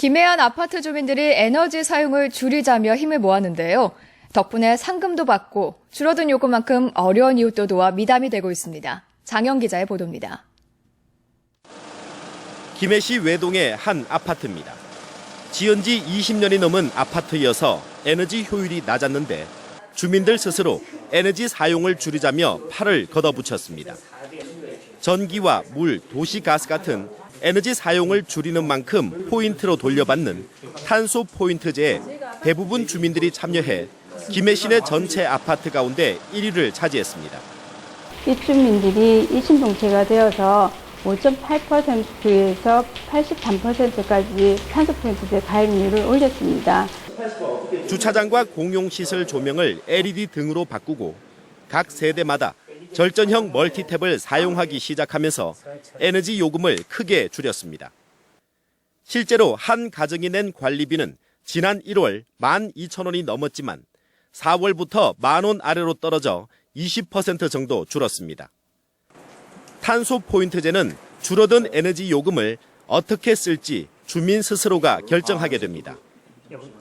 김해안 아파트 주민들이 에너지 사용을 줄이자며 힘을 모았는데요. 덕분에 상금도 받고 줄어든 요금만큼 어려운 이웃도 도와 미담이 되고 있습니다. 장영 기자의 보도입니다. 김해시 외동의 한 아파트입니다. 지은 지 20년이 넘은 아파트여서 에너지 효율이 낮았는데 주민들 스스로 에너지 사용을 줄이자며 팔을 걷어붙였습니다. 전기와 물, 도시가스 같은 에너지 사용을 줄이는 만큼 포인트로 돌려받는 탄소 포인트제에 대부분 주민들이 참여해 김해시내 전체 아파트 가운데 1위를 차지했습니다. 입주민들이 이심동체가 되어서 5.8%에서 83%까지 탄소 포인트제 가입률을 올렸습니다. 주차장과 공용시설 조명을 LED 등으로 바꾸고 각 세대마다 절전형 멀티탭을 사용하기 시작하면서 에너지 요금을 크게 줄였습니다. 실제로 한 가정이 낸 관리비는 지난 1월 12,000원이 넘었지만 4월부터 만원 아래로 떨어져 20% 정도 줄었습니다. 탄소 포인트제는 줄어든 에너지 요금을 어떻게 쓸지 주민 스스로가 결정하게 됩니다.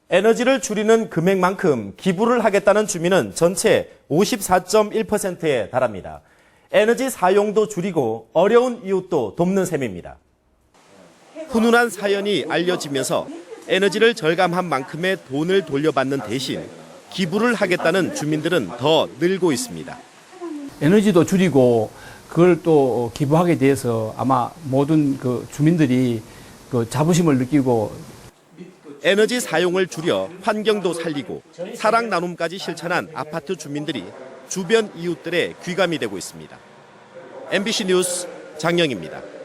에너지를 줄이는 금액만큼 기부를 하겠다는 주민은 전체 54.1%에 달합니다. 에너지 사용도 줄이고 어려운 이웃도 돕는 셈입니다. 훈훈한 사연이 알려지면서 에너지를 절감한 만큼의 돈을 돌려받는 대신 기부를 하겠다는 주민들은 더 늘고 있습니다. 에너지도 줄이고 그걸 또 기부하게 돼서 아마 모든 그 주민들이 그 자부심을 느끼고 에너지 사용을 줄여 환경도 살리고 사랑 나눔까지 실천한 아파트 주민들이 주변 이웃들의 귀감이 되고 있습니다. MBC 뉴스 장영입니다.